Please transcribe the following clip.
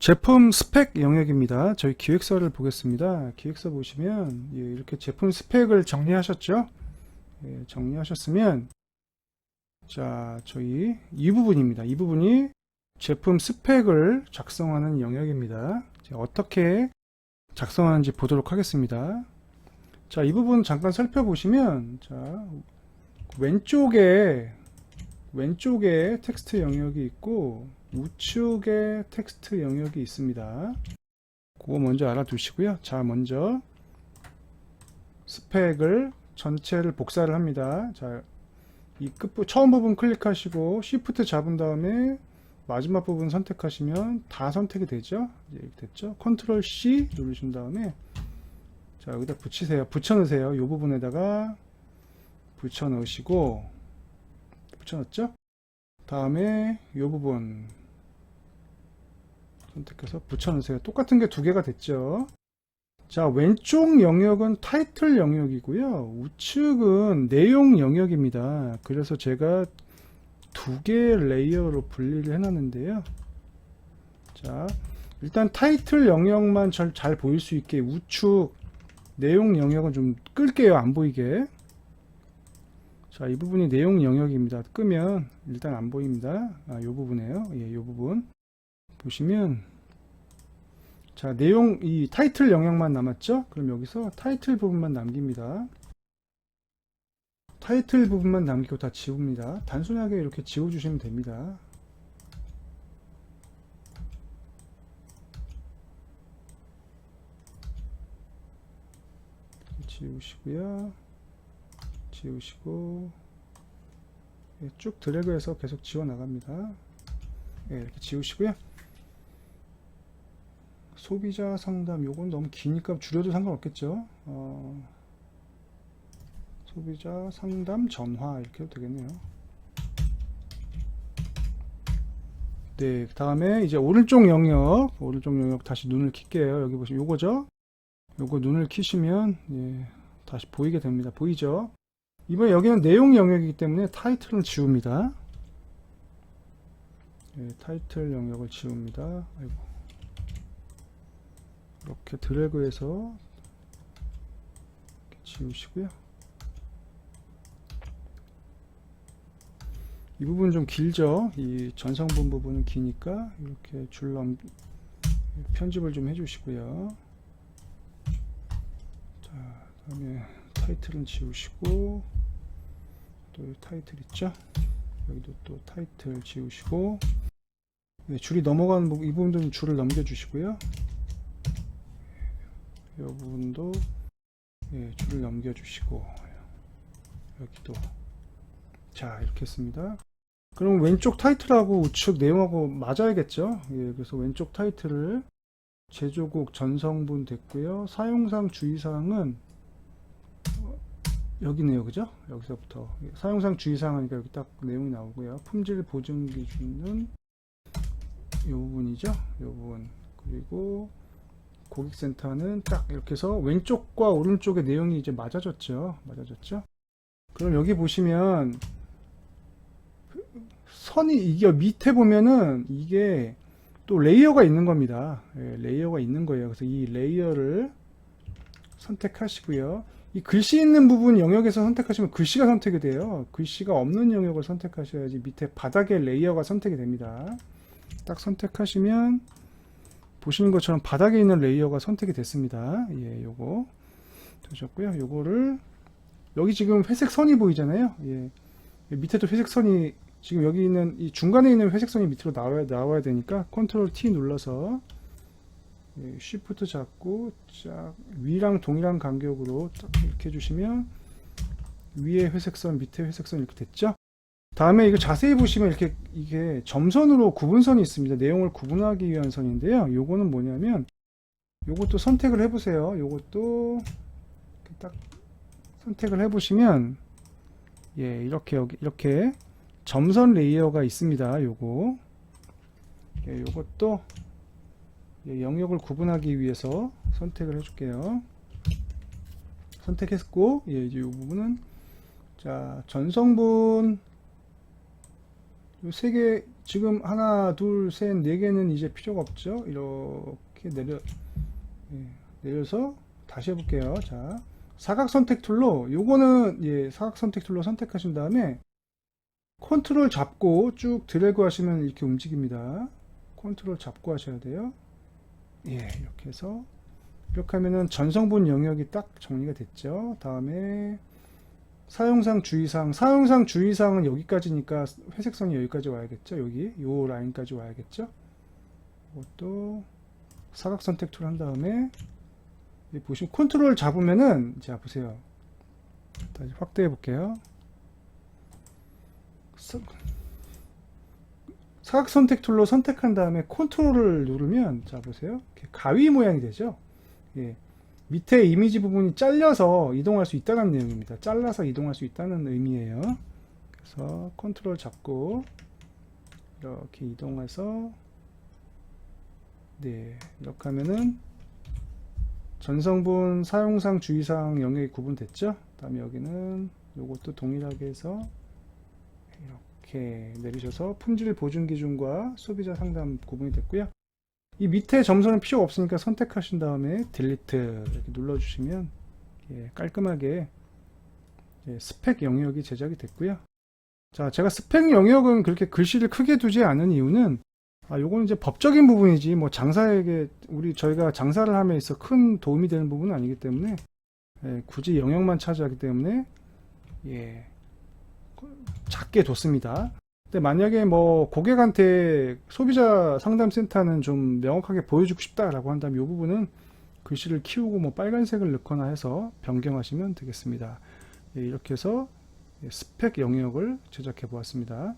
제품 스펙 영역입니다. 저희 기획서를 보겠습니다. 기획서 보시면 예, 이렇게 제품 스펙을 정리하셨죠? 예, 정리하셨으면 자 저희 이 부분입니다. 이 부분이 제품 스펙을 작성하는 영역입니다. 자, 어떻게 작성하는지 보도록 하겠습니다. 자, 이 부분 잠깐 살펴보시면 자, 왼쪽에 왼쪽에 텍스트 영역이 있고 우측에 텍스트 영역이 있습니다. 그거 먼저 알아두시고요. 자, 먼저 스펙을 전체를 복사를 합니다. 자, 이 끝부 처음 부분 클릭하시고 Shift 잡은 다음에 마지막 부분 선택하시면 다 선택이 되죠. 이렇게 됐죠. Ctrl C 누르신 다음에 자 여기다 붙이세요. 붙여 넣으세요. 이 부분에다가 붙여 넣으시고 붙여 넣었죠? 다음에 이 부분 선택해서 붙여 넣으세요. 똑같은 게 두 개가 됐죠. 자, 왼쪽 영역은 타이틀 영역이고요. 우측은 내용 영역입니다. 그래서 제가 두 개의 레이어로 분리를 해놨는데요. 자, 일단 타이틀 영역만 잘, 잘 보일 수 있게 우측 내용 영역은 좀 끌게요. 안 보이게. 자, 이 부분이 내용 영역입니다. 끄면 일단 안 보입니다. 아, 요 부분이에요. 예, 요 부분. 보시면 자, 내용 이 타이틀 영역만 남았죠? 그럼 여기서 타이틀 부분만 남깁니다. 타이틀 부분만 남기고 다 지웁니다. 단순하게 이렇게 지워 주시면 됩니다. 지우시고요. 지우시고 예, 쭉 드래그해서 계속 지워 나갑니다. 예, 이렇게 지우시고요. 소비자 상담 요건 너무 기니까 줄여도 상관없겠죠. 어, 소비자 상담 전화 이렇게 해도 되겠네요. 네, 그 다음에 이제 오른쪽 영역, 오른쪽 영역 다시 눈을 킬게요. 여기 보시면 요거죠. 요거 눈을 키시면 예, 다시 보이게 됩니다. 보이죠? 이번에 여기는 내용 영역이기 때문에 타이틀은 지웁니다. 예, 타이틀 영역을 지웁니다. 아이고. 이렇게 드래그해서 이렇게 지우시고요. 이 부분 좀 길죠? 이 전성분 부분은 기니까 이렇게 줄 넘, 편집을 좀 해주시고요. 자, 다음에 타이틀은 지우시고 또 타이틀 있죠? 여기도 또 타이틀 지우시고 네, 줄이 넘어가는 부분, 이 부분들은 줄을 넘겨주시고요. 이 부분도 예, 줄을 넘겨주시고 여기도 자 이렇게 했습니다. 그럼 왼쪽 타이틀하고 우측 내용하고 맞아야겠죠? 예, 그래서 왼쪽 타이틀을 제조국 전성분 됐고요. 사용상 주의사항은 어, 여기네요, 그죠? 여기서부터 예, 사용상 주의사항 하니까 여기 딱 내용이 나오고요. 품질 보증 기준은 이 부분이죠, 이 부분 그리고 고객센터는 딱 이렇게 해서 왼쪽과 오른쪽의 내용이 이제 맞아졌죠. 맞아졌죠. 그럼 여기 보시면 선이 이게 밑에 보면은 이게 또 레이어가 있는 겁니다. 예, 레이어가 있는 거예요. 그래서 이 레이어를 선택하시고요. 이 글씨 있는 부분 영역에서 선택하시면 글씨가 선택이 돼요. 글씨가 없는 영역을 선택하셔야지 밑에 바닥에 레이어가 선택이 됩니다. 딱 선택하시면 보시는 것처럼 바닥에 있는 레이어가 선택이 됐습니다. 예, 요거 되셨고요. 요거를 여기 지금 회색 선이 보이잖아요. 예. 밑에도 회색 선이 지금 여기 있는 이 중간에 있는 회색 선이 밑으로 나와야 나와야 되니까 컨트롤 T 눌러서 예, 쉬프트 잡고 쫙 위랑 동일한 간격으로 딱 이렇게 해주시면 위에 회색 선 밑에 회색 선 이렇게 됐죠. 다음에 이거 자세히 보시면 이렇게 이게 점선으로 구분선이 있습니다. 내용을 구분하기 위한 선인데요. 요거는 뭐냐면 요것도 선택을 해보세요. 요것도 딱 선택을 해보시면 예 이렇게 여기 이렇게 점선 레이어가 있습니다. 요거 예, 요것도 예, 영역을 구분하기 위해서 선택을 해줄게요. 선택했고 예, 이제 이 부분은 자 전성분 요 세 개 지금 하나 둘 셋 네 개는 이제 필요가 없죠. 이렇게 내려 예, 내려서 다시 해볼게요. 자 사각 선택 툴로 요거는 예 사각 선택 툴로 선택하신 다음에 컨트롤 잡고 쭉 드래그 하시면 이렇게 움직입니다. 컨트롤 잡고 하셔야 돼요. 예 이렇게 해서. 이렇게 하면은 전성분 영역이 딱 정리가 됐죠. 다음에 사용상 주의사항 사용상 주의사항은 여기까지니까 회색선이 여기까지 와야겠죠? 여기 요 라인까지 와야겠죠? 이것도 사각 선 택 툴 한 다음에 보시면 컨트롤 잡으면은 자 보세요. 다시 확대해 볼게요. 사- 사각 선 택 툴로 선택한 다음에 컨트롤을 누르면 자 보세요. 가위 모양이 되죠? 예. 밑에 이미지 부분이 잘려서 이동할 수 있다는 내용입니다. 잘라서 이동할 수 있다는 의미예요. 그래서 컨트롤 잡고 이렇게 이동해서 네 이렇게 하면은 전성분 사용상 주의사항 영역이 구분됐죠. 다음에 여기는 이것도 동일하게 해서 이렇게 내리셔서 품질 보증 기준과 소비자 상담 구분이 됐고요. 이 밑에 점선은 필요 없으니까 선택하신 다음에 딜리트 이렇게 눌러주시면 예, 깔끔하게 예, 스펙 영역이 제작이 됐고요. 자, 제가 스펙 영역은 그렇게 글씨를 크게 두지 않은 이유는 아, 요거는 이제 법적인 부분이지 뭐 장사에게 우리 저희가 장사를 함에 있어 큰 도움이 되는 부분은 아니기 때문에 예, 굳이 영역만 차지하기 때문에 예, 작게 뒀습니다. 근데 만약에 뭐 고객한테 소비자 상담센터는 좀 명확하게 보여주고 싶다라고 한다면 이 부분은 글씨를 키우고 뭐 빨간색을 넣거나 해서 변경하시면 되겠습니다. 예, 이렇게 해서 스펙 영역을 제작해 보았습니다.